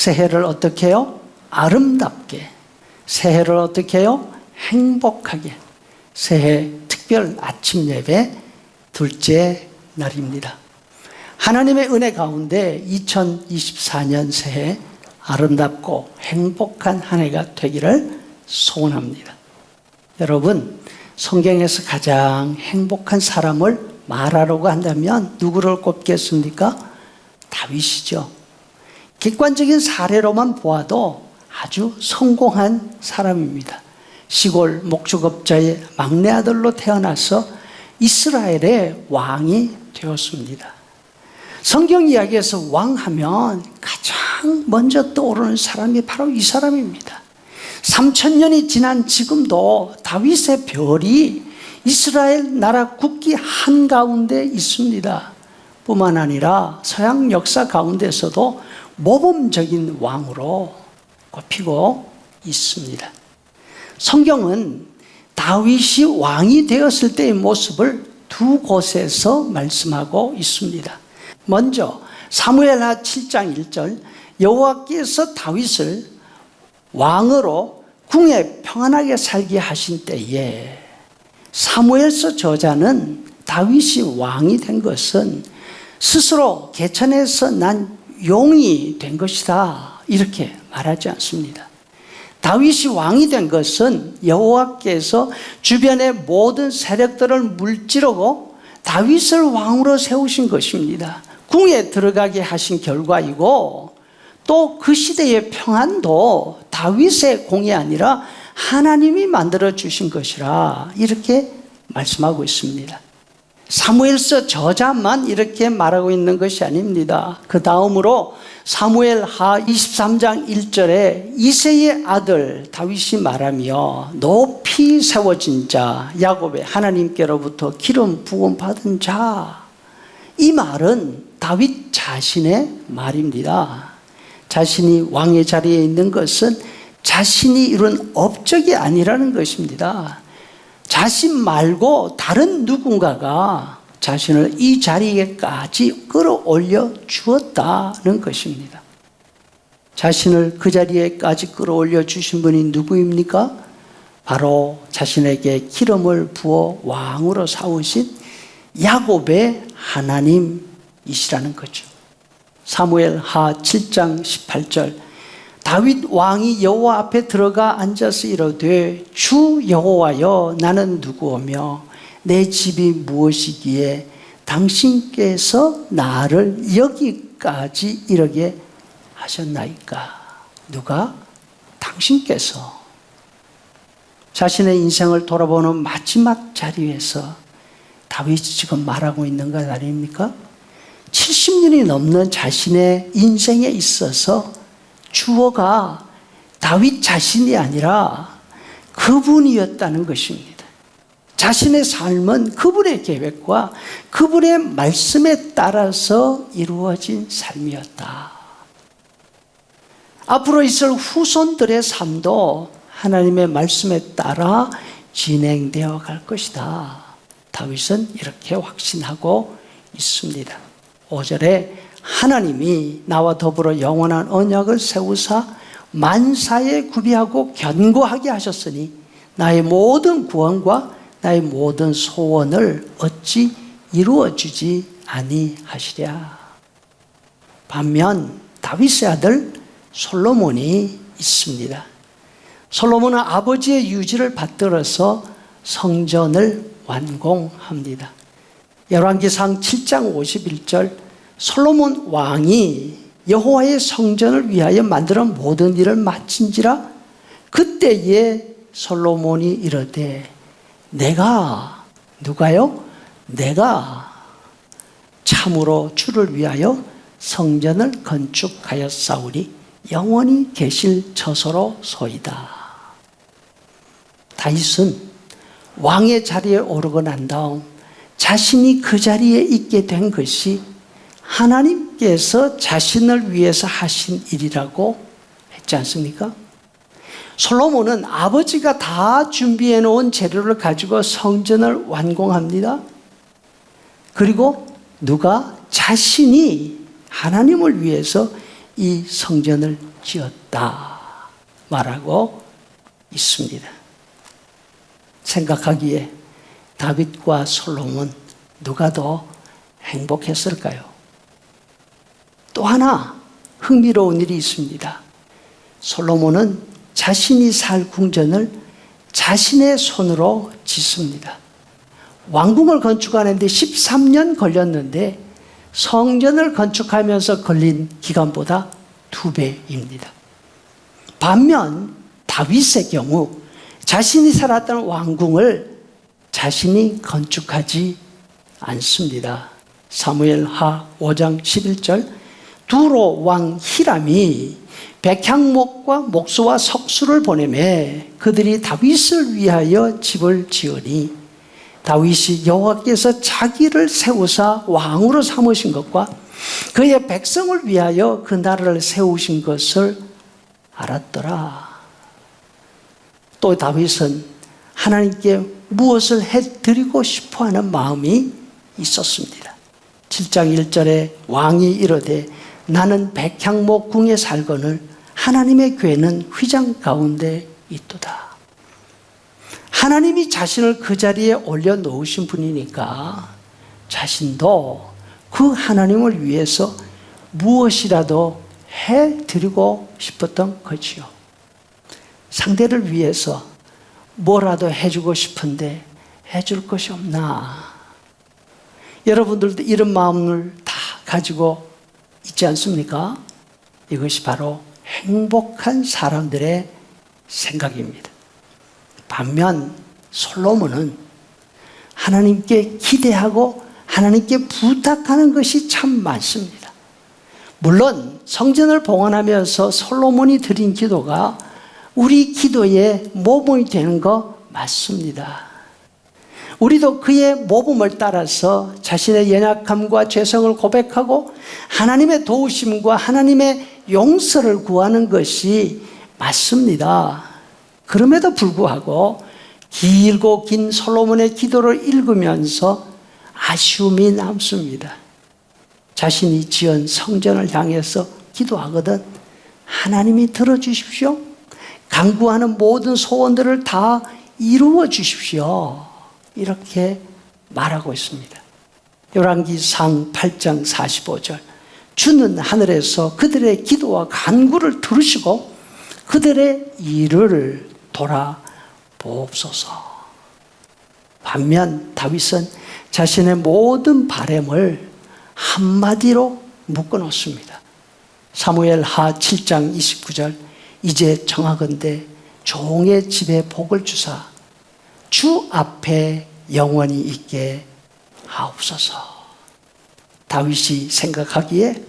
새해를 어떻게 해요? 아름답게. 새해를 어떻게 해요? 행복하게. 새해 특별 아침 예배 둘째 날입니다. 하나님의 은혜 가운데 2024년 새해 아름답고 행복한 한 해가 되기를 소원합니다. 여러분, 성경에서 가장 행복한 사람을 말하라고 한다면 누구를 꼽겠습니까? 다윗이죠. 객관적인 사례로만 보아도 아주 성공한 사람입니다. 시골 목축업자의 막내 아들로 태어나서 이스라엘의 왕이 되었습니다. 성경 이야기에서 왕 하면 가장 먼저 떠오르는 사람이 바로 이 사람입니다. 3천 년이 지난 지금도 다윗의 별이 이스라엘 나라 국기 한가운데 있습니다. 뿐만 아니라 서양 역사 가운데서도 모범적인 왕으로 꼽히고 있습니다. 성경은 다윗이 왕이 되었을 때의 모습을 두 곳에서 말씀하고 있습니다. 먼저 사무엘하 7장 1절 여호와께서 다윗을 왕으로 궁에 평안하게 살게 하신 때에 사무엘서 저자는 다윗이 왕이 된 것은 스스로 개천에서 난 용이 된 것이다 이렇게 말하지 않습니다. 다윗이 왕이 된 것은 여호와께서 주변의 모든 세력들을 물지르고 다윗을 왕으로 세우신 것입니다. 궁에 들어가게 하신 결과이고 또 그 시대의 평안도 다윗의 공이 아니라 하나님이 만들어 주신 것이라 이렇게 말씀하고 있습니다. 사무엘서 저자만 이렇게 말하고 있는 것이 아닙니다. 그 다음으로 사무엘 하 23장 1절에 이세의 아들 다윗이 말하며 높이 세워진 자 야곱의 하나님께로부터 기름 부음 받은 자 이 말은 다윗 자신의 말입니다. 자신이 왕의 자리에 있는 것은 자신이 이룬 업적이 아니라는 것입니다. 자신 말고 다른 누군가가 자신을 이 자리에까지 끌어올려 주었다는 것입니다. 자신을 그 자리에까지 끌어올려 주신 분이 누구입니까? 바로 자신에게 기름을 부어 왕으로 사오신 야곱의 하나님이시라는 거죠. 사무엘 하 7장 18절 다윗 왕이 여호와 앞에 들어가 앉아서 이르되 주 여호와여 나는 누구오며 내 집이 무엇이기에 당신께서 나를 여기까지 이르게 하셨나이까? 누가? 당신께서. 자신의 인생을 돌아보는 마지막 자리에서 다윗이 지금 말하고 있는 것 아닙니까? 70년이 넘는 자신의 인생에 있어서 주어가 다윗 자신이 아니라 그분이었다는 것입니다. 자신의 삶은 그분의 계획과 그분의 말씀에 따라서 이루어진 삶이었다. 앞으로 있을 후손들의 삶도 하나님의 말씀에 따라 진행되어 갈 것이다. 다윗은 이렇게 확신하고 있습니다. 5절에 하나님이 나와 더불어 영원한 언약을 세우사 만사에 구비하고 견고하게 하셨으니 나의 모든 구원과 나의 모든 소원을 어찌 이루어 주지 아니하시랴. 반면 다윗의 아들 솔로몬이 있습니다. 솔로몬은 아버지의 유지를 받들어서 성전을 완공합니다. 열왕기상 7장 51절 솔로몬 왕이 여호와의 성전을 위하여 만들어 모든 일을 마친지라 그때에 솔로몬이 이르되 내가 누가요? 내가 참으로 주를 위하여 성전을 건축하였사오니 영원히 계실 처소로 소이다. 다윗은 왕의 자리에 오르고 난 다음 자신이 그 자리에 있게 된 것이 하나님께서 자신을 위해서 하신 일이라고 했지 않습니까? 솔로몬은 아버지가 다 준비해 놓은 재료를 가지고 성전을 완공합니다. 그리고 누가 자신이 하나님을 위해서 이 성전을 지었다 말하고 있습니다. 생각하기에 다윗과 솔로몬 누가 더 행복했을까요? 또 하나 흥미로운 일이 있습니다. 솔로몬은 자신이 살 궁전을 자신의 손으로 짓습니다. 왕궁을 건축하는데 13년 걸렸는데 성전을 건축하면서 걸린 기간보다 두 배입니다. 반면 다윗의 경우 자신이 살았던 왕궁을 자신이 건축하지 않습니다. 사무엘 하 5장 11절 두로 왕 히람이 백향목과 목수와 석수를 보내매 그들이 다윗을 위하여 집을 지으니 다윗이 여호와께서 자기를 세우사 왕으로 삼으신 것과 그의 백성을 위하여 그 나라를 세우신 것을 알았더라. 또 다윗은 하나님께 무엇을 해드리고 싶어 하는 마음이 있었습니다. 7장 1절에 왕이 이르되 나는 백향목 궁에 살거늘 하나님의 괴는 휘장 가운데 있도다. 하나님이 자신을 그 자리에 올려놓으신 분이니까 자신도 그 하나님을 위해서 무엇이라도 해드리고 싶었던 거지요. 상대를 위해서 뭐라도 해주고 싶은데 해줄 것이 없나. 여러분들도 이런 마음을 다 가지고 있지 않습니까? 이것이 바로 행복한 사람들의 생각입니다. 반면 솔로몬은 하나님께 기대하고 하나님께 부탁하는 것이 참 많습니다. 물론 성전을 봉헌하면서 솔로몬이 드린 기도가 우리 기도의 모범이 되는 거 맞습니다. 우리도 그의 모범을 따라서 자신의 연약함과 죄성을 고백하고 하나님의 도우심과 하나님의 용서를 구하는 것이 맞습니다. 그럼에도 불구하고 길고 긴 솔로몬의 기도를 읽으면서 아쉬움이 남습니다. 자신이 지은 성전을 향해서 기도하거든 하나님이 들어주십시오. 강구하는 모든 소원들을 다 이루어 주십시오. 이렇게 말하고 있습니다. 열왕기상 8장 45절. 주는 하늘에서 그들의 기도와 간구를 들으시고 그들의 일을 돌아보옵소서. 반면 다윗은 자신의 모든 바램을 한마디로 묶어 놓습니다. 사무엘 하 7장 29절 이제 정하건대 종의 집에 복을 주사 주 앞에 영원히 있게 하옵소서. 다윗이 생각하기에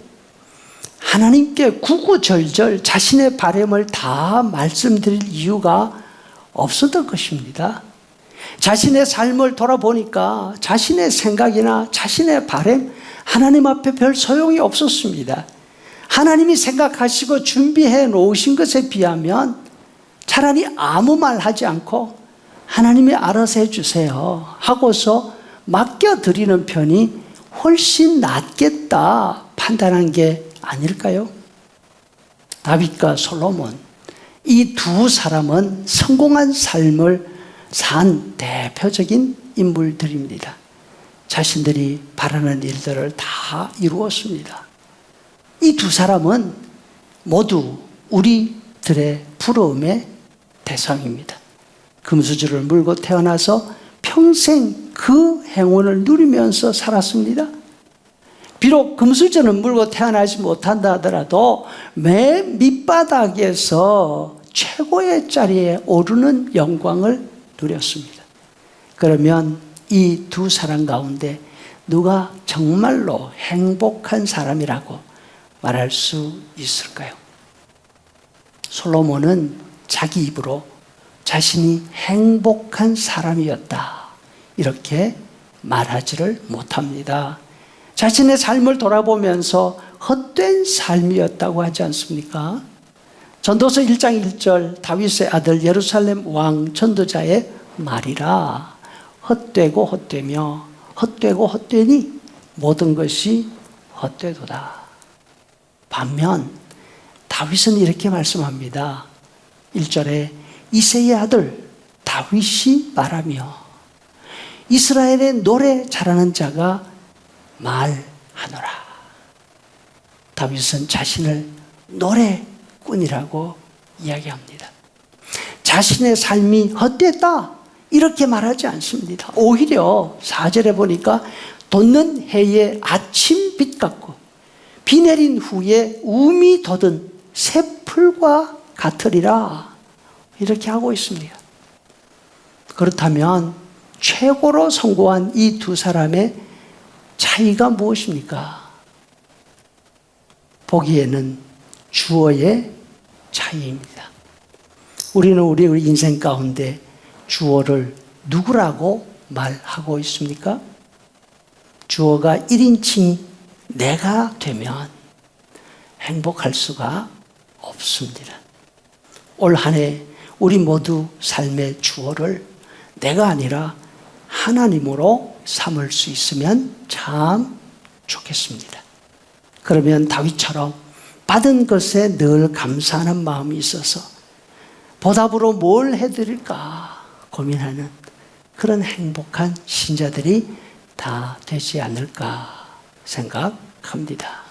하나님께 구구절절 자신의 바램을 다 말씀드릴 이유가 없었던 것입니다. 자신의 삶을 돌아보니까 자신의 생각이나 자신의 바램 하나님 앞에 별 소용이 없었습니다. 하나님이 생각하시고 준비해 놓으신 것에 비하면 차라리 아무 말 하지 않고 하나님이 알아서 해주세요 하고서 맡겨드리는 편이 훨씬 낫겠다 판단한 게 아닐까요? 다윗과 솔로몬 이 두 사람은 성공한 삶을 산 대표적인 인물들입니다. 자신들이 바라는 일들을 다 이루었습니다. 이 두 사람은 모두 우리들의 부러움의 대상입니다. 금수저를 물고 태어나서 평생 그 행운을 누리면서 살았습니다. 비록 금수저는 물고 태어나지 못한다 하더라도 맨 밑바닥에서 최고의 자리에 오르는 영광을 누렸습니다. 그러면 이 두 사람 가운데 누가 정말로 행복한 사람이라고 말할 수 있을까요? 솔로몬은 자기 입으로 자신이 행복한 사람이었다. 이렇게 말하지를 못합니다. 자신의 삶을 돌아보면서 헛된 삶이었다고 하지 않습니까? 전도서 1장 1절 다윗의 아들 예루살렘 왕 전도자의 말이라 헛되고 헛되며 헛되고 헛되니 모든 것이 헛되도다. 반면 다윗은 이렇게 말씀합니다. 1절에 이세의 아들 다윗이 말하며 이스라엘의 노래 잘하는 자가 말하노라. 다윗은 자신을 노래꾼이라고 이야기합니다. 자신의 삶이 헛됐다. 이렇게 말하지 않습니다. 오히려 4절에 보니까 돋는 해의 아침 빛 같고 비 내린 후에 우미 돋은 새풀과 같으리라. 이렇게 하고 있습니다. 그렇다면 최고로 성공한 이 두 사람의 차이가 무엇입니까? 보기에는 주어의 차이입니다. 우리는 우리 인생 가운데 주어를 누구라고 말하고 있습니까? 주어가 1인칭 내가 되면 행복할 수가 없습니다. 올 한 해 우리 모두 삶의 주어를 내가 아니라 하나님으로 삼을 수 있으면 참 좋겠습니다. 그러면 다윗처럼 받은 것에 늘 감사하는 마음이 있어서 보답으로 뭘 해드릴까 고민하는 그런 행복한 신자들이 다 되지 않을까 생각합니다.